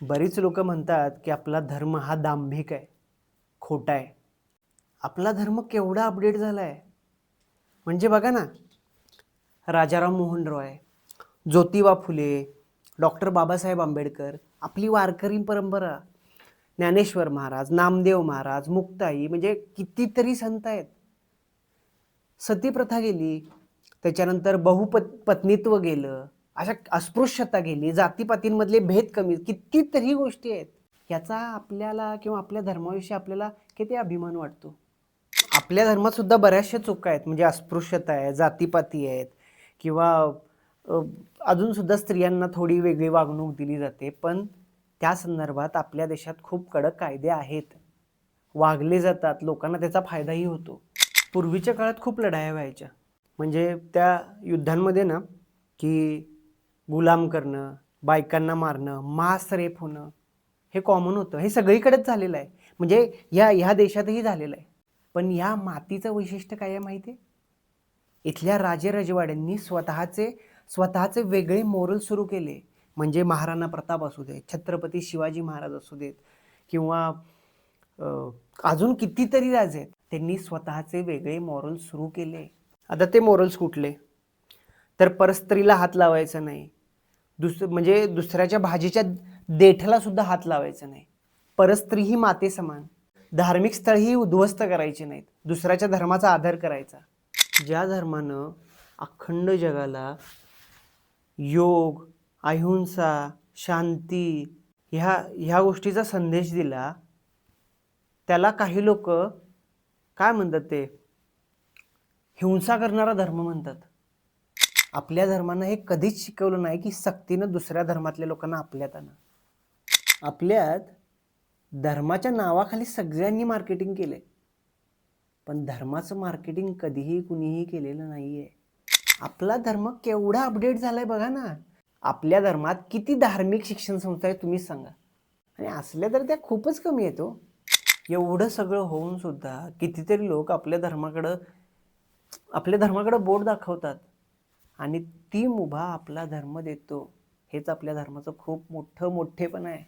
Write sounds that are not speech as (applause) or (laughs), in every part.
बरीच लोक म्हणतात की आपला धर्म हा दांभिक आहे खोटा आहे. आपला धर्म केवढा अपडेट झाला आहे म्हणजे बघा ना राजाराम मोहन रॉय ज्योतिबा फुले डॉक्टर बाबासाहेब आंबेडकर आपली वारकरी परंपरा ज्ञानेश्वर महाराज नामदेव महाराज मुक्ताई म्हणजे कितीतरी संत आहेत. सतीप्रथा गेली त्याच्यानंतर बहुपत पत्नीत्व गेलं अशा अस्पृश्यता गेली जातीपातींमधले भेद कमी कितीतरी गोष्टी आहेत याचा आपल्याला किंवा आपल्या धर्माविषयी आपल्याला किती अभिमान वाटतो? आपल्या धर्मात सुद्धा बऱ्याचशा चुका आहेत म्हणजे अस्पृश्यता आहे जातीपाती आहेत किंवा अजून सुद्धा स्त्रियांना थोडी वेगळी वागणूक दिली जाते पण त्या संदर्भात आपल्या देशात खूप कडक कायदे आहेत. वागले जातात लोकांना त्याचा फायदाही होतो. पूर्वीच्या काळात खूप लढाया व्हायच्या. म्हणजे त्या युद्धांमध्ये ना की गुलाम करणं बायकांना मारणं मास रेप होणं हे कॉमन होतं. हे सगळीकडेच झालेलं आहे. म्हणजे ह्या ह्या देशातही झालेलं आहे. पण या मातीचं वैशिष्ट्य काय आहे माहिती आहे? इथल्या राजेरजवाड्यांनी स्वतःचे स्वतःचे वेगळे मोरल सुरू केले. म्हणजे महाराणा प्रताप असू दे छत्रपती शिवाजी महाराज असू देत किंवा अजून कितीतरी राजे आहेत. त्यांनी स्वतःचे वेगळे मॉरल सुरू केले. आता ते मॉरल्स कुठले? तर परस्त्रीला हात लावायचा नाही. दुस म्हणजे दुसऱ्याच्या भाजीच्या देठाला सुद्धा हात लावायचा नाही. परस्त्री ही माते समान. धार्मिक स्थळही उद्ध्वस्त करायची नाहीत. दुसऱ्याच्या धर्माचा आदर करायचा. ज्या धर्मानं अखंड जगाला योग अहिंसा शांती ह्या ह्या गोष्टीचा संदेश दिला त्याला काही लोक काय म्हणतात ते? हिंसा करणारा धर्म म्हणतात. आपल्या धर्मानं हे कधीच शिकवलं नाही की सक्तीनं दुसऱ्या धर्मातल्या लोकांना आपल्यात आणा. आपल्यात धर्माच्या नावाखाली सगळ्यांनी मार्केटिंग केलंय. पण धर्माचं मार्केटिंग कधीही कुणीही केलेलं नाही आहे आपला धर्म केवढा अपडेट झाला आहे बघा ना. आपल्या धर्मात किती धार्मिक शिक्षण संस्था आहे तुम्हीच सांगा. आणि असल्या तर त्या खूपच कमी येतो हो. एवढं सगळं होऊन सुद्धा कितीतरी लोक आपल्या धर्माकडं आपल्या धर्माकडं बोट दाखवतात. आणि ती मुभा आपला धर्म देतो. हेच आपल्या धर्माचं खूप मोठं मोठेपण आहे.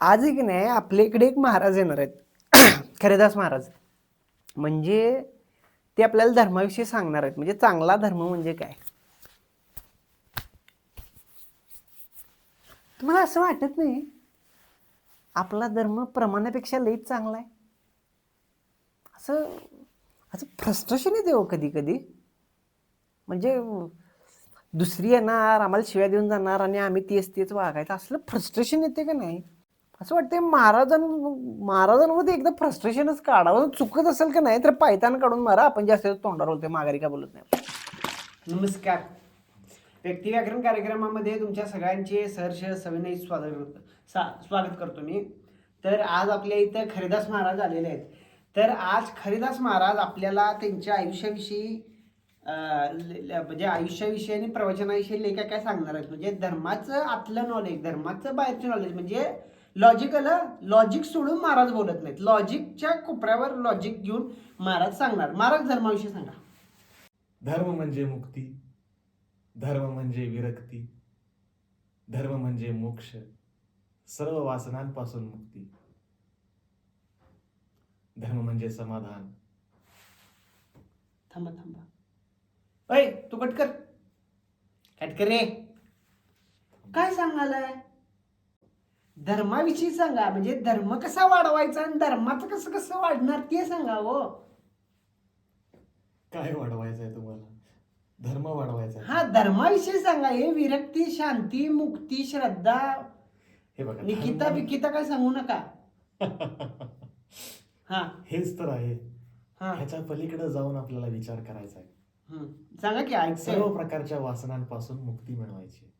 आज की नाही आपल्या इकडे एक महाराज येणार आहेत. (coughs) खरेदास महाराज. म्हणजे ते आपल्याला धर्माविषयी सांगणार आहेत. म्हणजे चांगला धर्म म्हणजे काय? तुम्हाला असं वाटत नाही? आपला धर्म प्रमाणापेक्षा लईच चांगला आहे. असं असं फ्रस्ट्रेशन येते हो कधी कधी. म्हणजे दुसरी येणार आम्हाला शिव्या देऊन जाणार आणि आम्ही तेच तेच वागायचं. असलं फ्रस्ट्रेशन येते का नाही? असं वाटतंय महाराजां महाराजांमध्ये एकदा फ्रस्ट्रेशनच काढावं. चुकत असेल का नाही तर पायतान काढून मारा. आपण जास्त तोंडावर बोलतोय माघारी का बोलत नाही. नमस्कार. व्यक्ती व्याकरण कार्यक्रमामध्ये तुमच्या सगळ्यांचे सहर्ष सविनय स्वागत करतो. सा स्वागत करतो मी. तर आज आपल्या इथं खरिदास महाराज आलेले आहेत. तर आज खरिदास महाराज आपल्याला त्यांच्या आयुष्याविषयी म्हणजे आयुष्याविषयी आणि प्रवचनाविषयी लेखा काय सांगणार आहेत? म्हणजे धर्माचं आतलं नॉलेज धर्माचं बाहेरचं नॉलेज म्हणजे लॉजिकल लॉजिक सोडून महाराज बोलत नाहीत. लॉजिकच्या कोपऱ्यावर लॉजिक घेऊन महाराज सांगणार. महाराज धर्माविषयी सांगा. धर्म म्हणजे मुक्ती धर्म म्हणजे विरक्ती धर्म म्हणजे मोक्ष सर्व वासनांपासून मुक्ती. धर्म म्हणजे समाधान. थांबा थांबा. अय तू कट कर. कट कर रे. काय सांगालाय? धर्माविषयी सांगा म्हणजे धर्म कसा वाढवायचा आणि धर्माचं कसं कसं वाढणार ते सांगा हो. काय वाढवायचं आहे तुम्हाला? धर्म वाढवायचा. आहे. हा धर्माविषयी सांगा हे विरक्ती शांती मुक्ती श्रद्धा. हे बघा निकिता धर्म- बिकिता काय सांगू नका. (laughs) हा. हेच तर आहे. हा. ह्याच्या पलीकडे जाऊन आपल्याला विचार करायचा आहे. सांगा की ऐकतोय सर्व प्रकारच्या वासनांपासून मुक्ती मिळवायची.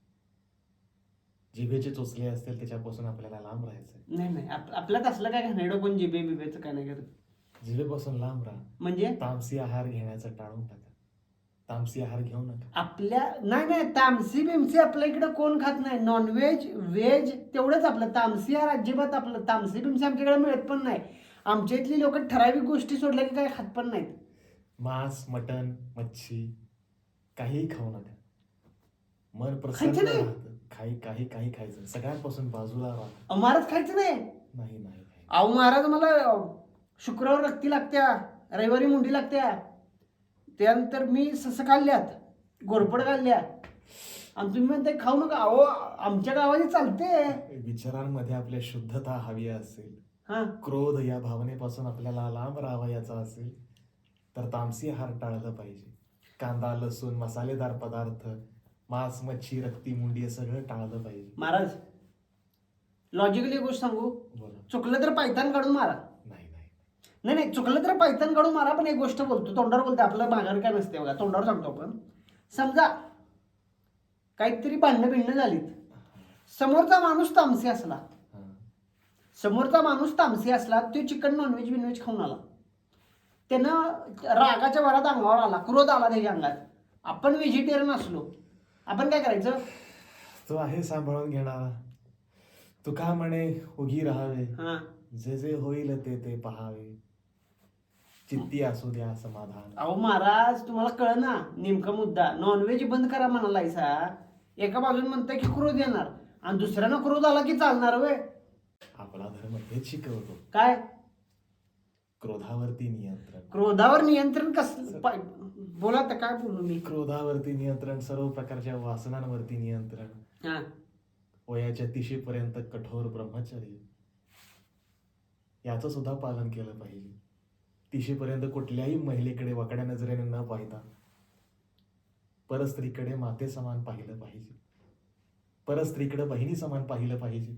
जिभेचे चोचले असतील त्याच्यापासून आपल्याला लांब राहायचंय. नाही नाही. आप- आपल्यात असलं काय घाणेरडं कोण जिबे बिबेचं काय नाही करत. जिभेपासून लांब राहा. म्हणजे? तामसी आहार घेण्याचं टाळून टाका. तामसी आहार घेऊ नका. आपल्या नाही नाही. तामसी बिमसी आपल्या इकडे कोण खात नाही. नॉनव्हेज व्हेज तेवढंच आपलं. तामसी हा अजिबात आपलं तामसी बिमसी आमच्याकडे मिळत पण नाही. आमच्या इथली लोक ठराविक गोष्टी सोडल्या की काय खात पण नाहीत. मांस मटण मच्छी काहीही खाऊ नका. मन प्रसन्न खायचं नाही? राहतं. काही काही काही खायचं सगळ्यांपासून बाजूला राहा अहो, महाराज खायचं नाही. नाही नाही नाही. अहो महाराज मला शुक्रवार रक्ती लागत्या. रविवारी मुंडी लागत्या. त्यानंतर मी सस खाल्ल्यात गोरपड खाल्ल्या आणि तुम्ही म्हणताय खाऊ नका. अहो आमच्या गावाने चालते. विचारांमध्ये आपल्या शुद्धता हवी असेल. हा. क्रोध या भावनेपासून आपल्याला लांब राहावयाचा असेल. तर तामसी आहार टाळलं पाहिजे. कांदा लसूण मसालेदार पदार्थ मांस मच्छी रक्ती मुंडी हे सगळं टाळलं पाहिजे. महाराज लॉजिकली गोष्ट सांगू? बोला. चुकलं तर पायतान काढून मारा. नाही नाही. नाही नाही चुकलं तर पायतान काढून मारा पण एक गोष्ट बोलतो तोंडावर बोलते आपलं माघार काय नसते बघा तोंडावर सांगतो आपण. समजा काहीतरी भांडणं बिंडणं झालीत. समोरचा माणूस तामसी असला. हा. समोरचा माणूस तामसी असला तो चिकन नॉनव्हेज बिनव्हेज खाऊन आला. त्यानं रागाच्या वरात अंगावर आला क्रोध आला त्याच्या अंगात. आपण व्हेजिटेरियन असलो. आपण काय करायचं? तो आहे सांभाळून घेणारा. तू का म्हणे उगी राहावे? हा. जे जे होईल ते ते पहावे. चित्ती असू द्या समाधान. अहो महाराज तुम्हाला कळ ना? नेमका मुद्दा. नॉनव्हेज बंद करा म्हणालायसा एका बाजून म्हणताय की क्रोध येणार. आणि दुसऱ्यानं क्रोध आला की चालणार वे आपला धर्म हेच शिकवतो. काय? क्रोधावरती नियंत्रण. क्रोधावर नियंत्रण कस बोला तर काय बोलू मी? क्रोधावरती नियंत्रण सर्व प्रकारच्या वासनांवरती नियंत्रण. हा. वयाच्या तिशीपर्यंत कठोर ब्रह्मचर्य. याचं सुद्धा पालन केलं पाहिजे. तिशीपर्यंत कुठल्याही महिलेकडे वाकड्या नजरेने न पाहता परस्त्रीकडे माते समान पाहिलं पाहिजे. परस्त्रीकडे बहिणी समान पाहिलं पाहिजे.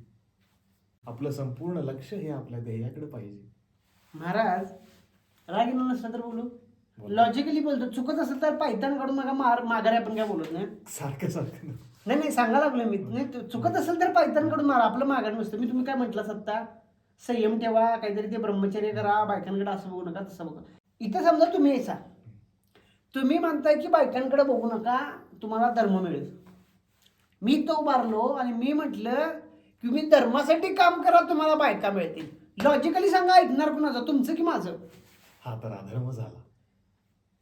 आपलं संपूर्ण लक्ष हे आपल्या ध्येयाकडे पाहिजे. महाराज राग येणार नसला तर बोलू. लॉजिकली बोलतो. चुकत असेल तर पायतान काढून मग मार माघारी आपण काय बोलत नाही. सारखं सारखं. नाही नाही सांगा लागलो मी. नाही चुकत असेल तर पायतान काढून मारा. आपलं माघारी नसतं. मी तुम्ही काय म्हटलं सत्ता? संयम ठेवा काहीतरी ते ब्रह्मचर्य करा बायकांकडे असं बघू नका तसं बघा. इथं समजा तुम्ही यायचा. तुम्ही म्हणताय की बायकांकडे बघू नका तुम्हाला धर्म मिळेल. मी तो उभारलो आणि मी म्हटलं की मी धर्मासाठी काम करा तुम्हाला बायका मिळतील. लॉजिकली सांगा ऐकणार कुणाचं? तुमचं की माझं? हा तर अधर्म झाला.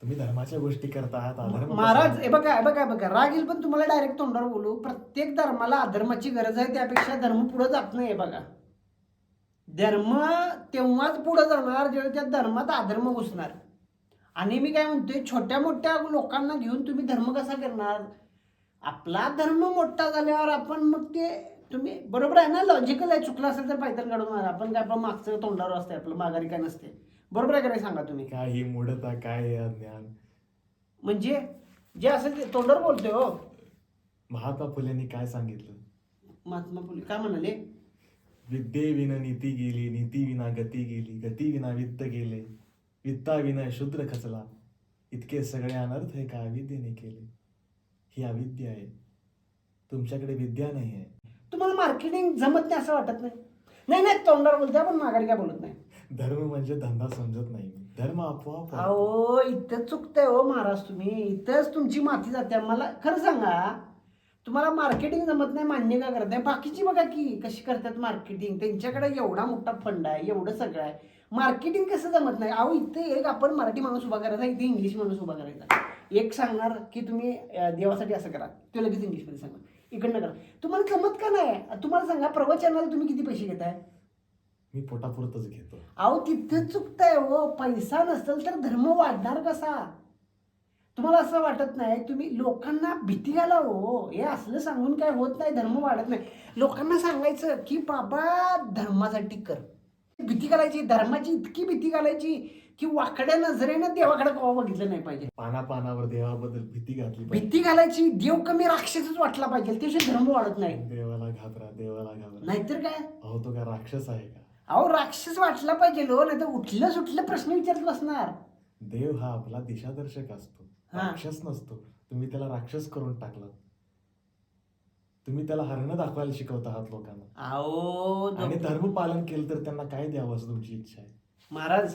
तुम्ही धर्माच्या गोष्टी करतात अधर्म महाराज? हे बघा हे बघा हे बघा. राग येईल पण तुम्हाला डायरेक्ट तोंडावर बोलू. प्रत्येक धर्माला अधर्माची गरज आहे त्यापेक्षा धर्म पुढे जात नाही हे बघा. धर्म तेव्हाच पुढे जाणार जेव्हा त्या धर्मात अधर्म घुसणार. आणि मी काय म्हणतोय छोट्या मोठ्या लोकांना घेऊन तुम्ही धर्म कसा करणार? आपला धर्म मोठा झाल्यावर आपण मग ते तुम्ही बरोबर आहे ना? लॉजिकल आहे. चुकलं असेल तर पायथन काढून मारा. आपण काय आपलं मागचं तोंडावर असते आपलं माघारी काय नसते बरोबर आहे का नाही सांगा तुम्ही? काय ही मूढता काय हे अज्ञान. म्हणजे जे असेल ते तोंडावर बोलतोय हो. महात्मा फुलेंनी काय सांगितलं? महात्मा फुले काय म्हणाले? विद्येविन नीती गेली नीती विना गती गेली गती विना वित्त गेले वित्ता विना शूद्र खचला. इतके सगळे अनर्थ हे का अविद्येने केले. ही अविद्या आहे. तुमच्याकडे विद्या नाही आहे. तुम्हाला मार्केटिंग जमत नाही असं वाटत नाही. नाही नाही तोंडावर बोलतोय पण माघारी काय बोलत नाही. धर्म म्हणजे धंदा समजत नाही. धर्म आपोआप. अहो इथं चुकतंय हो महाराज तुम्ही. इथंच तुमची माती जाते. मला खरं सांगा तुम्हाला मार्केटिंग जमत नाही मान्य का करत नाही? बाकीची बघा की कशी करतात मार्केटिंग त्यांच्याकडे एवढा मोठा फंड आहे एवढं सगळं आहे. मार्केटिंग कसं जमत नाही? अहो इथे एक आपण मराठी माणूस उभा करायचा इथे इंग्लिश माणूस उभा करायचा. एक सांगणार की तुम्ही देवासाठी असं करा. तो लगेच इंग्लिशमध्ये सांगा इकडनं करा. तुम्हाला जमत का नाही? तुम्हाला सांगा प्रवचनाला तुम्ही किती पैसे घेताय? मी पोटापुरतच घेतो. अहो तिथं चुकताय हो. पैसा नसेल तर धर्म वाढणार कसा? तुम्हाला असं वाटत नाही तुम्ही लोकांना भीती घाला हो. हे असलं सांगून काय होत नाही धर्म वाढत नाही. लोकांना सांगायचं की बाबा धर्मासाठी कर. भीती घालायची धर्माची इतकी भीती घालायची की वाकड्या नजरेनं देवाकडे कवा बघितलं नाही पाहिजे. पाना पानावर देवाबद्दल भीती घातली पाहिजे. भीती घालायची देव कमी राक्षसच वाटला पाहिजे. त्याशिवाय धर्म वाढत नाही. देवाला घाबरा देवाला घाबरा नाहीतर काय? अहो तो काय राक्षस आहे का? अहो राक्षस वाटला पाहिजे हो नाही तर उठलं सुटलं प्रश्न विचारत बसणार. देव हा आपला दिशादर्शक असतो. हा. राक्षस नसतो. तुम्ही त्याला राक्षस करून टाकला तुम्ही त्याला हरणं दाखवायला शिकवत आहात लोकांना. अहो आणि धर्म पालन केलं तर त्यांना काय द्यावं असं तुमची इच्छा आहे? महाराज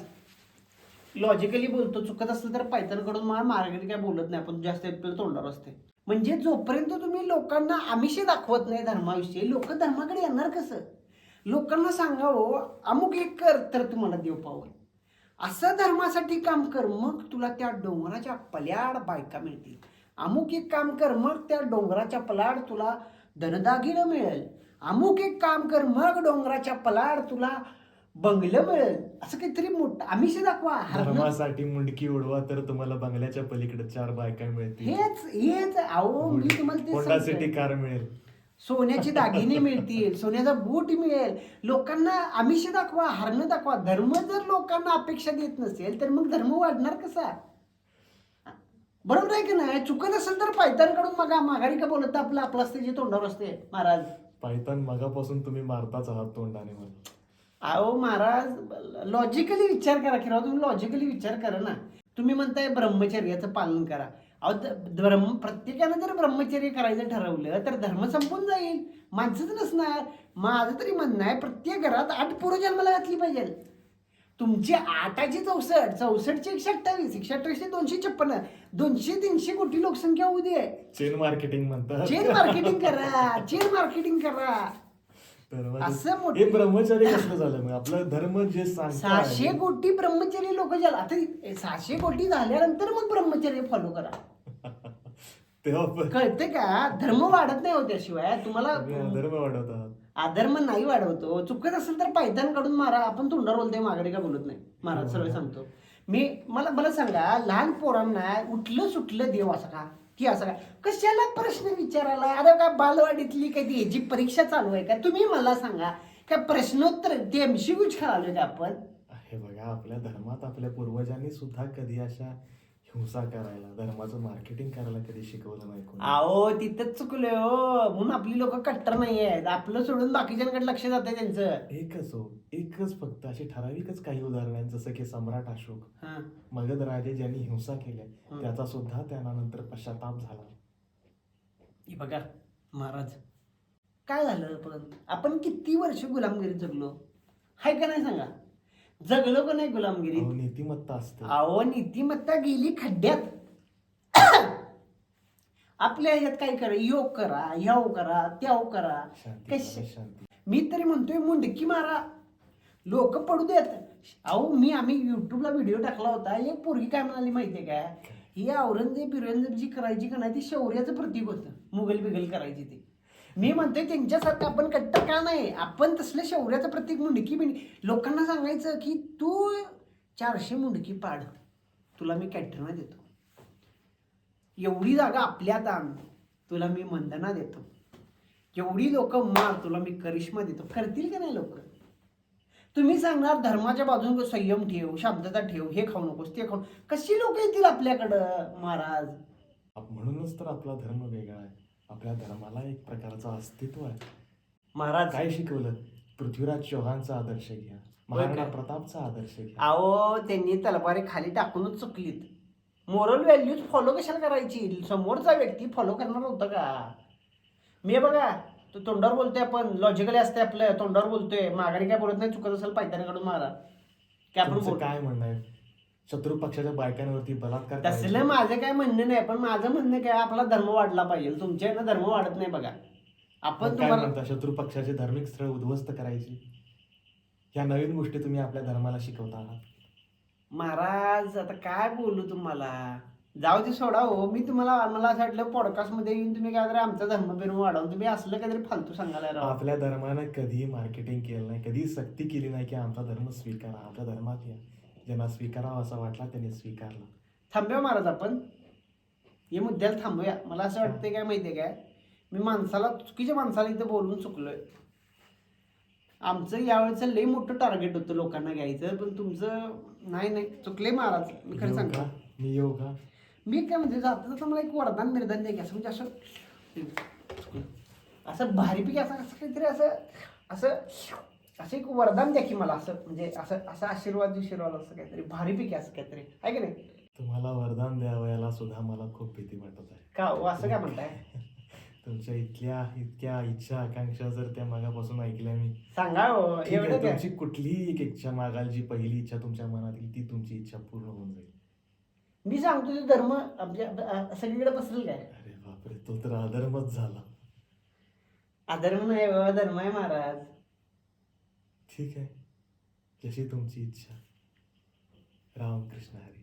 लॉजिकली बोलतो चुकत असलं तर पायथनकडून मला मार्गेट काय बोलत नाही आपण जास्त आपल्याला तोंडावर असते. म्हणजे जोपर्यंत तुम्ही लोकांना आमिषे दाखवत नाही धर्माविषयी लोक धर्माकडे येणार कसं? लोकांना सांगावं अमुक एक कर तर तुम्हाला देव पावल असं धर्मासाठी काम कर मग तुला त्या डोंगराच्या पल्याड बायका मिळतील. अमुक एक काम कर मग त्या डोंगराच्या पलाड तुला धनदागिनं मिळेल. अमुक एक काम कर मग डोंगराच्या पलाड तुला बंगलं मिळेल. असं काहीतरी मोठं आमिष दाखवा हरणं- धर्मासाठी मुंडकी उडवा तर तुम्हाला बंगल्याच्या पलीकडे चार बायका मिळतील. हेच हेच. अहो मी तुम्हाला होंडा सांगतोय. कार मिळेल. सोन्याचे दागिने मिळतील सोन्याचा बूट मिळेल. लोकांना आमिष दाखवा हरणं दाखवा. धर्म जर लोकांना अपेक्षा देत नसेल तर मग धर्म वाढणार कसा? बरोबर आहे की नाही? चुकत असेल तर पायतांकडून मग माघारी का बोलत आपलं आपलं असते जे तोंडावर असते महाराज? पायतान मगापासून तुम्ही मारताच आहात तोंडाने मला. अहो महाराज लॉजिकली विचार करा की राव तुम्ही लॉजिकली विचार करा ना. तुम्ही म्हणताय ब्रह्मचर्याचं पालन करा. अहो ब्रह्म प्रत्येकानं जर ब्रह्मचर्य करायचं ठरवलं तर धर्म संपून जाईल. माणसंच नसणार. माझं तरी म्हणणं आहे प्रत्येक घरात आठ पोरं जन्माला घातली पाहिजे तुमची आठाची चौसष्ट चौसष्टची एकशे अठ्ठावीस एकशे अठ्ठावीस दोनशे छप्पन्न दोनशे तीनशे कोटी लोकसंख्या होऊ दे. चेन मार्केटिंग म्हणतात. चेन मार्केटिंग करा चेन मार्केटिंग करा. असं मोठं- हे ब्रह्मचर्य कसलं झालं? मग आपलं धर्म जे सहाशे सांगतो कोटी ब्रह्मचर्य लोक ज्याला आता सहाशे कोटी झाल्यानंतर मग ब्रह्मचर्य फॉलो करा. (laughs) तेव्हा पण कळते का? धर्म वाढत नाही हो त्याशिवाय. तुम्हाला तुम्ही धर्म वाढवतात अधर्म नाही वाढवतो. चुकत असेल तर पायथान काढून मारा. आपण तोंडावर बोलतोय माघारी का बोलत नाही? महाराज सरळ सांगतो. मी मला मला सांगा लहान पोरांना उठलं सुटलं देव असं का? की असं का कशाला प्रश्न विचारायला अरे का बालवाडीतली काही ती ह्याची परीक्षा चालू आहे का? तुम्ही मला सांगा का प्रश्नोत्तर ते एमसीक्यूच खेळालोय का आपण? हे बघा आपल्या धर्मात आपल्या पूर्वजांनी सुद्धा कधी अशा हिंसा करायला धर्माचं मार्केटिंग करायला कधी शिकवलं नाही कोणी? अहो तिथंच चुकलोय हो. म्हणून आपली लोक कट्टर नाही आहेत आपलं सोडून बाकीच्यांकडे लक्ष जाते त्यांचं. एकच हो एकच फक्त अशी ठराविकच काही उदाहरणं आहेत. जसं की सम्राट अशोक हा. मगध राजे ज्यांनी हिंसा केल्या हं. त्याचा सुद्धा त्यांना नंतर पश्चाताप झाला. हे बघा महाराज. काय झालं पण आपण किती वर्ष गुलामगिरीत जगलो? हाय का नाही सांगा? जगलो का नाही गुलामगिरीत? अहो, नीतिमत्ता असते. अहो नीतिमत्ता गेली खड्ड्यात. आपल्या ह्यात काय करा योग करा ह्याव करा त्याव करा. शांती कश करा, शांती. मी तरी म्हणतोय मुंडकी मारा. लोक पडू देत. अहो मी आम्ही युट्यूबला व्हिडिओ टाकला होता. एक पोरगी काय म्हणाली माहितीये काय? ही औरंगजेब बिरंगजेब जी करायची का नाही ती शौर्याचं प्रतीक होतं. मुघल बिगल करायची ती. मी म्हणतोय त्यांच्यासारखं आपण कट्टर का नाही? आपण तसलं शौर्याचं प्रतीक मुंडकी बिंडी लोकांना सांगायचं की तू चारशे मुंडकी पाड. तुला मी कॅटरना देतो. एवढी जागा आपल्यात आण तुला मी मंदना देतो. एवढी लोक मार तुला मी करिश्मा देतो. करतील का नाही लोक? तुम्ही सांगणार धर्माच्या बाजून संयम ठेव शांतता ठेव हे खाऊ नकोस ते खाऊ कशी लोक येतील आपल्याकडं महाराज? म्हणूनच तर आपला धर्म वेगळा आहे. आपल्या धर्माला एक प्रकारचं अस्तित्व आहे. महाराज काय शिकवलं? पृथ्वीराज चौहानचा आदर्श घ्या. महाराणा? प्रतापचा आदर्श घ्या. अहो त्यांनी तलवारी खाली टाकूनच चुकलीत. मोरल व्हॅल्यूज फॉलो कशाला करायची? समोरचा व्यक्ती फॉलो करणार होता का? मी बघा तो तोंडावर बोलतोय आपण लॉजिकली असते आपलं तोंडावर बोलतोय. माघारी काय बोलत नाही चुकत असेल पायताना मारा. काय आपण काय म्हणणं आहे? शत्रू पक्षाच्या बायकांवरती बलात्कार तसलं? माझं काय म्हणणं नाही पण माझं म्हणणं काय आपला धर्म वाढला पाहिजे. तुमच्या इथं धर्म वाढत नाही बघा. आपण तुम्हाला शत्रू पक्षाचे धार्मिक स्थळ उद्ध्वस्त करायची? ह्या नवीन गोष्टी तुम्ही आपल्या धर्माला शिकवता आहात. महाराज आता काय बोलू तुम्हाला? जाऊ दे सोडा हो. मी तुम्हाला मला असं वाटलं पॉडकास्टमध्ये येऊन तुम्ही काय तरी आमचा धर्म बिर्म वाढवून तुम्ही असलं काहीतरी फालतू सांगायला आपल्या धर्मानं कधी मार्केटिंग केलं नाही कधी सक्ती केली नाही की आमचा धर्म स्वीकारा आपल्या धर्मात या. ज्यांना स्वीकारावा असा वाटला त्यांनी स्वीकारला. थांबूया महाराज आपण. हे मुद्द्याला थांबूया. मला असं वाटतंय काय माहितीये काय? मी माणसाला चुकीच्या माणसाला इथं बोलून चुकलोय. आमचं यावेळेचं लई मोठं टार्गेट होतं लोकांना घ्यायचं पण तुमचं नाही नाही. चुकले महाराज. मी खरं सांगतो. का? मी येऊ का? मी काय म्हणजे जाता जाता मला एक वरदान निर्धान द्या असं म्हणजे असं असं भारीपैकी असं असं काहीतरी असं असं असं एक वरदान द्या की मला असं म्हणजे असं असं आशीर्वाद आशीर्वाद असं काहीतरी भारीपैकी असं काहीतरी. आहे की नाही? तुम्हाला वरदान द्यावं याला सुद्धा मला खूप भीती वाटत आहे. का हो? असं काय म्हणताय? (laughs) तुमच्या इतक्या इतक्या इच्छा आकांक्षा जर त्या मागापासून ऐकल्या मी. सांगा हो ठीक आहे, एवढं काय तुमची कुठलीही एक इच्छा मागाल जी पहिली इच्छा तुमच्या मनात येईल ती तुमची इच्छा पूर्ण होऊन जाईल. मी सांगतो ते धर्म आमच्या सगळीकडे पसरेल काय अरे बापरे तो तर अधर्मच झाला. अधर्म नाही हो, धर्म आहे महाराज. ठीक आहे जशी तुमची इच्छा। रामकृष्ण हरी।